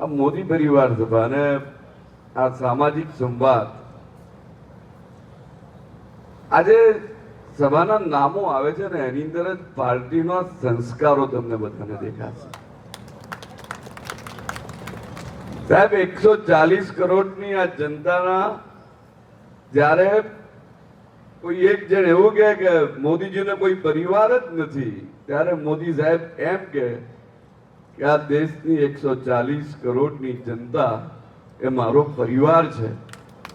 આ મોદી પરિવાર સભા અને આ સામાજિક સંવાદ. આજે સભાના નામો આવે છે ને, એની અંદર જ પાર્ટીના સંસ્કારો તમને બધાને દેખાશે. સાહેબ, એકસો ચાલીસ કરોડની આ જનતાના જ્યારે કોઈ એક જણ એવું કે કે મોદીજીને કોઈ પરિવાર જ નથી, ત્યારે મોદી સાહેબ એમ કે કે આ દેશની એકસો ચાલીસ કરોડની જનતા એ મારો પરિવાર છે.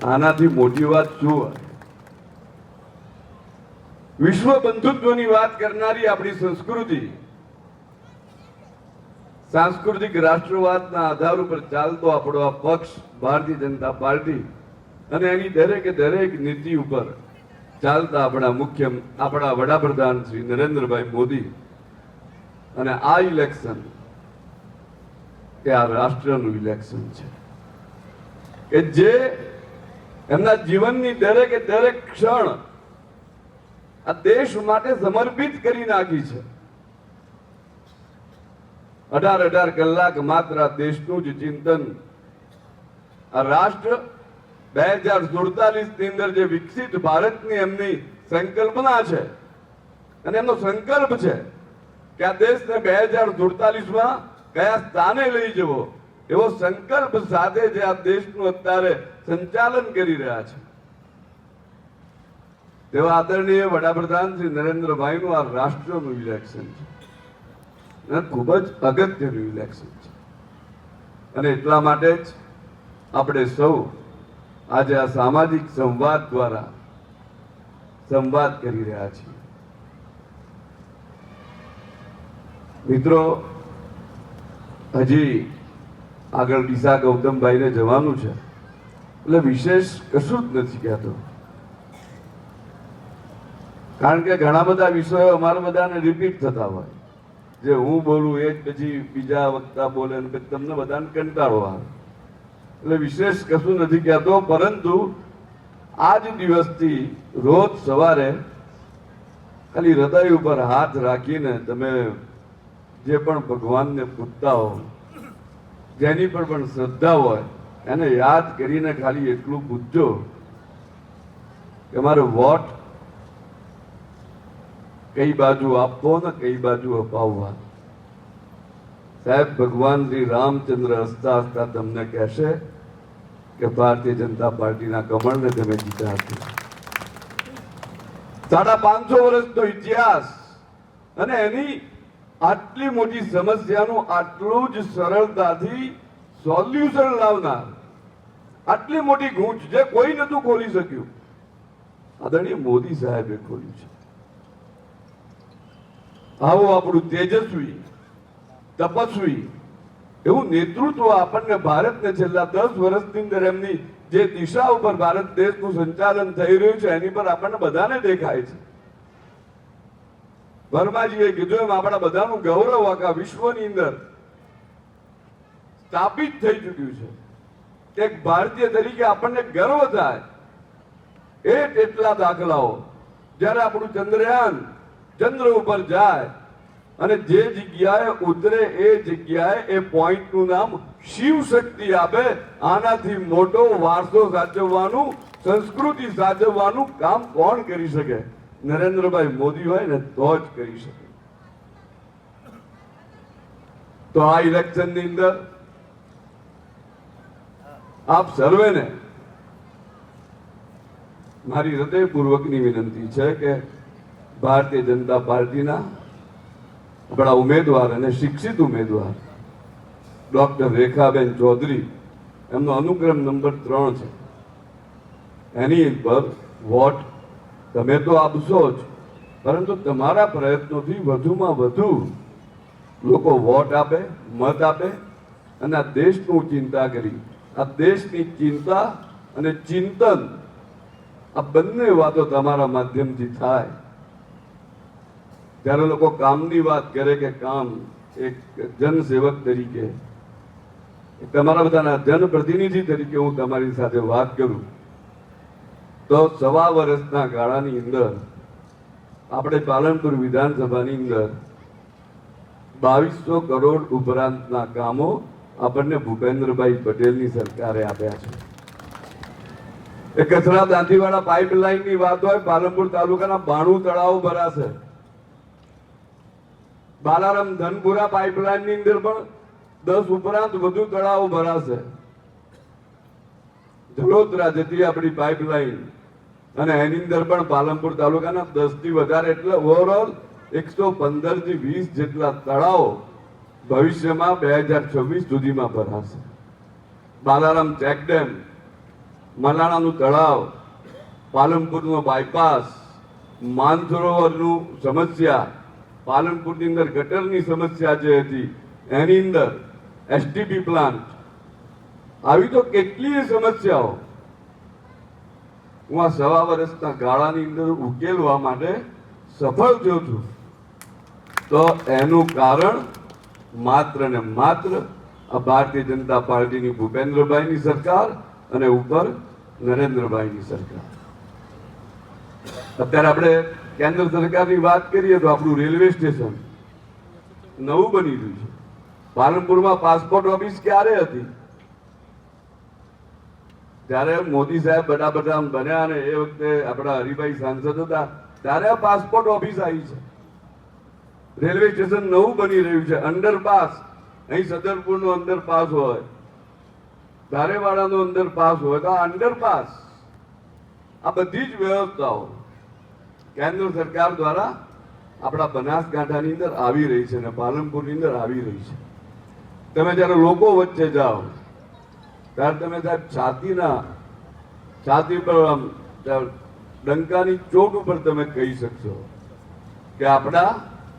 આનાથી મોટી વાત શું વિશ્વ બંધુત્વની વાત કરનારી આપણી સંસ્કૃતિ. સાંસ્કૃતિક રાષ્ટ્રવાદના આધાર ઉપર ચાલતો આપણો આ પક્ષ, ભારતીય જનતા પાર્ટી અને એની દરેકે દરેક નીતિ ઉપર ચાલતા આપણા મુખ્ય, આપણા વડાપ્રધાન શ્રી નરેન્દ્રભાઈ મોદી. અને આ ઇલેક્શન એ આ રાષ્ટ્રનું ઇલેક્શન છે. કે જે એમના જીવનની દરેકે દરેક ક્ષણ આ દેશ માટે સમર્પિત કરી નાખી છે. અઢાર અઢાર કલાક માત્ર દેશનું જ ચિંતન આ રાષ્ટ્ર બે હજાર સુડતાલીસની અંદર જે વિકસિત ભારતની એમની સંકલ્પના છે, અને એમનો સંકલ્પ છે કે આ દેશને બે હજાર સુડતાલીસમાં કયા સ્થાને લઈ જવો? એવો સંકલ્પ સાથે જે આ દેશનું અત્યારે સંચાલન કરી રહ્યા છે. તેવા આદરણીય વડાપ્રધાન શ્રી નરેન્દ્રભાઈનું આ રાષ્ટ્રનું ઇલેક્શન છે. ખૂબ જ અગત્યનું ઇલેક્શન છે. અને એટલા માટે જ આપણે સૌ આજે આ સામાજિક સંવાદ દ્વારા સંવાદ કરી રહ્યા છીએ. મિત્રો હજી આગળ ડીસા ગૌતમભાઈને જવાનું છે. એટલે વિશેષ કશું જ નથી કહેતો. કારણ કે ઘણા બધા વિષયો અમારા બધાને રિપીટ થતા હોય. જે હું બોલું એ જ પછી બીજા વક્તા બોલે ને પછી તમને બધાને કંટાળો આવે. એટલે વિશેષ કશું નથી કહેતો, પરંતુ આ જ દિવસથી રોજ સવારે ખાલી હૃદય ઉપર હાથ રાખીને તમે જે પણ ભગવાનને પૂજતા હોય, જેની પર પણ શ્રદ્ધા હોય, એને યાદ કરીને ખાલી એટલું પૂછજો કે મારો વોટ કઈ બાજુ આપવો ને કઈ બાજુ અપાવવા. સાહેબ, ભગવાન શ્રી રામચંદ્ર હસતા હસતા તમને કહેશે કે ભારતીય જનતા પાર્ટીના કમળને તમે જીતા હતી સાડા પાંચસો વર્ષનો ઇતિહાસ અને એની આટલી મોટી સમસ્યાનું આટલું જ સરળતાથી સોલ્યુશન લાવનાર. આટલી મોટી ગૂંચ જે કોઈ નતું ખોલી શક્યું. આદરણીય મોદી સાહેબે ખોલ્યું છે. આવો આપણું તેજસ્વી, તપસ્વી, એવું નેતૃત્વ આપણને ભારતને છેલ્લા દસ વર્ષની અંદર એમની જે દિશા ઉપર ભારત દેશનું સંચાલન થઈ રહ્યું છે, એની પર આપણને બધાને દેખાય છે. વર્માજીએ કીધું, એમ આપણા બધાનું ગૌરવ આખા વિશ્વની અંદર સ્થાપિત થઈ ચૂક્યું છે. એક ભારતીય તરીકે આપણને ગર્વ થાય એ એટલા દાખલાઓ. જ્યારે આપણું ચંદ્રયાન ચંદ્ર ઉપર જાય અને જે જગ્યાએ ઉતરે એ જગ્યાએ એ પોઈન્ટનું નામ શિવ શક્તિ આપે, આનાથી મોટો વારસો સાચવવાનું, સંસ્કૃતિ સાચવવાનું કામ કોણ કરી શકે? નરેન્દ્રભાઈ મોદી હોય ને તો જ કરી શકે. તો આ ઇલેક્શનની અંદર આપ સર્વેને મારી હૃદયપૂર્વકની વિનંતી છે કે ભારતીય જનતા પાર્ટીના આપણા ઉમેદવાર અને શિક્ષિત ઉમેદવાર ડોક્ટર રેખાબેન ચૌધરી, એમનો અનુક્રમ નંબર ત્રણ છે. એની પર વોટ તમે તો આપશો જ. પરંતુ તમારા પ્રયત્નોથી વધુમાં વધુ લોકો વોટ આપે, મત આપે અને આ દેશનું ચિંતા કરી. આ દેશની ચિંતા અને ચિંતન, આ બંને વાતો તમારા માધ્યમથી થાય. ત્યારે લોકો કામની વાત કરે કે કામ એક જનસેવક તરીકે. તમારા બધાના જનપ્રતિનિધિ તરીકે હું તમારી સાથે વાત કરું. તો સવા વર્ષના ગાળાની અંદર આપણે પાલનપુર વિધાનસભાની અંદર બાવીસો કરોડ ઉપરાંતના કામો આપણને ભૂપેન્દ્રભાઈ પટેલની સરકારે આપ્યા છે. એ કચરા દાંતીવાળા પાઇપલાઇનની વાત હોય, પાલનપુર તાલુકાના બાણું તળાવ ભરાશે. બાલારામ ધનપુરા પાઇપલાઇનની અંદર પણ દસ ઉપરાંત વધુ તળાવ ભરાશે. જલોત્રા જતી આપણી પાઇપલાઇન અને એની અંદર પણ પાલનપુર તાલુકાના દસથી વધારે એટલે ઓવરઓલ એકસો પંદરથી વીસ જેટલા તળાવો ભવિષ્યમાં બે હજાર છવ્વીસ સુધીમાં ભરાશે. બાલારામ ચેકડેમ મલાણાનું તળાવ, પાલનપુરનો બાયપાસ માનસરોવરનું સમસ્યા, પાલનપુરની અંદર ગટરની સમસ્યા જે હતી, એની અંદર એસટીપી પ્લાન્ટ આવી તો કેટલીય સમસ્યાઓ હું આ સવા વર્ષના ગાળાની અંદર ઉકેલવા માટે સફળ થયો છું. તો એનું કારણ માત્ર ને માત્ર આ ભારતીય જનતા પાર્ટીની ભૂપેન્દ્રભાઈની સરકાર અને ઉપર નરેન્દ્રભાઈની સરકાર. અત્યારે આપણે કેન્દ્ર સરકારની વાત કરીએ તો આપણું રેલવે સ્ટેશન નવું બની રહ્યું છે. પાલનપુરમાં પાસપોર્ટ ઓફિસ ક્યારે હતી? ત્યારે મોદી સાહેબ બધા બધા બન્યા અને એ વખતે આપણા હરિભાઈ સાંસદ હતા, ત્યારે પાસપોર્ટ ઓફિસ આવી છે. રેલવે સ્ટેશન નવું બની રહ્યું છે, અંડરપાસ. અહીં સદરપુર નો અંડરપાસ હોય, ધારેવાડાનો અંડરપાસ હોય, તો આ અંડરપાસ, આ બધી જ વ્યવસ્થાઓ કેન્દ્ર સરકાર દ્વારા આપણા બનાસકાંઠાની અંદર આવી રહી છે અને પાલનપુરની અંદર આવી રહી છે. તમે જ્યારે લોકો વચ્ચે જાઓ ત્યારે તમે સાહેબ છાતીના, છાતી પર ડંકાની ચોટ ઉપર તમે કહી શકશો કે આપણા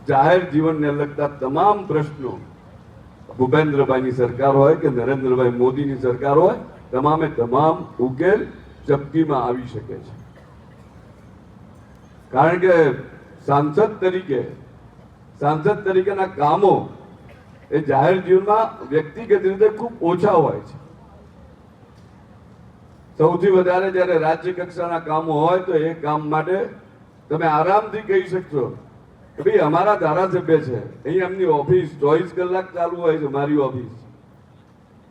જાહેર જીવનને લગતા તમામ પ્રશ્નો ભૂપેન્દ્રભાઈની સરકાર હોય કે નરેન્દ્રભાઈ મોદીની સરકાર હોય, તમામે તમામ ઉકેલ ચપટીમાં આવી શકે છે. કારણ કે સાંસદ તરીકે, સાંસદ તરીકેના કામો એ જાહેર જીવનમાં વ્યક્તિગત રીતે ખૂબ ઓછા હોય છે. સૌથી વધારે જ્યારે રાજ્ય કક્ષાના કામો હોય તો એ કામ માટે તમે આરામથી કહી શકશો કે ભાઈ અમારા ધારાસભ્ય છે. અહીં એમની ઓફિસ ચોવીસ કલાક ચાલુ હોય છે, મારી ઓફિસ.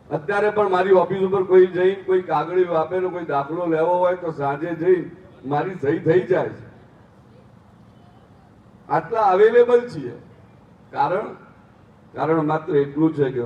અત્યારે પણ મારી ઓફિસ ઉપર કોઈ જઈ કોઈ કાગળી આપે કોઈ દાખલો લેવો હોય તો સાંજે જઈ મારી સહી થઈ જાય છે. આટલા અવેલેબલ છીએ. કારણ કારણ માત્ર એટલું છે કે